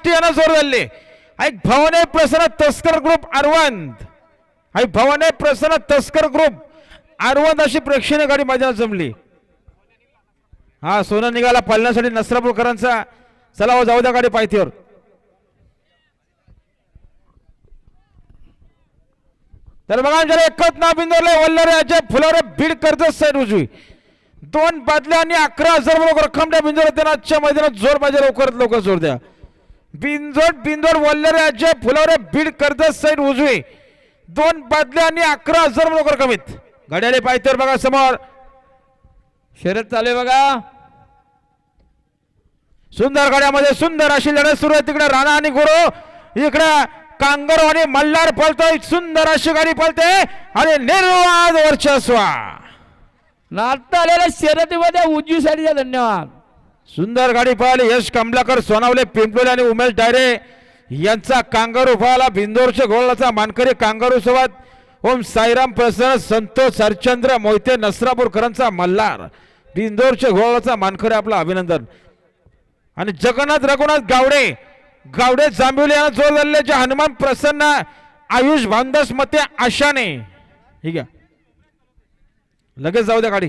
गोष्टी जोर धरले. ऐक भवाने प्रसन्न तस्कर ग्रुप अरवंत ऐक भवाने प्रसन्न तस्कर ग्रुप अरवंत अशी प्रेक्षणीय गाडी मैदानात जमली. हा सोनं निघाला पालण्यासाठी नसरापूरकरांचा. चला हो जाऊ द्या गाडी पायथीवर तर बघा आमच्याकडे एकच नाव बिंदोरले वल्लरे अजय फुलारे बीड कर्जत साईड उजवी. दोन बादल्या आणि अकरा हजार लोक रक्कम त्या बिंदोर त्यांना आजच्या मैदानात जोर पाहिजे लवकरात लवकर जोर द्या. बिंजोड बिंदोड वल्लरे अजय फुलारे बीड कर्जत साईड उजवी. दोन बादल्या आणि अकरा हजार लोक कमीत. घड्याले पाहिजे बघा समोर. शर्यत चालू बघा. सुंदर गड्यामध्ये सुंदर अशी लढत सुरू आहे. तिकडे राणा आणि गुरु इकडे कांगारू आणि मल्हार पळतोय. सुंदर अशी गाडी पळते आणि निर्वाद वर्षस्वा नाटता आलेल्या शर्यतीमध्ये उजवी धन्यवाद. सुंदर गाडी पळाली. यश कमलाकर सोनावले पिंपलोले आणि उमेश डायरे यांचा कांगारू पळाला. बिंदोरच्या गोळाचा मानकरी कांगारू सोबत. ओम साईराम प्रसन्न संतोष हरचंद्र मोहिते नसरापूरकरांचा मल्हार. बिंदोरच्या घोळाचा मानकरी आपला अभिनंदन. आणि जगन्नाथ रघुनाथ गावडे. गावडे जांभिवले यांना जोर धरल्याचे हनुमान प्रसन्न आयुष भानदास मते आशाने. ठीक आहे. लगेच जाऊ द्या गाडी.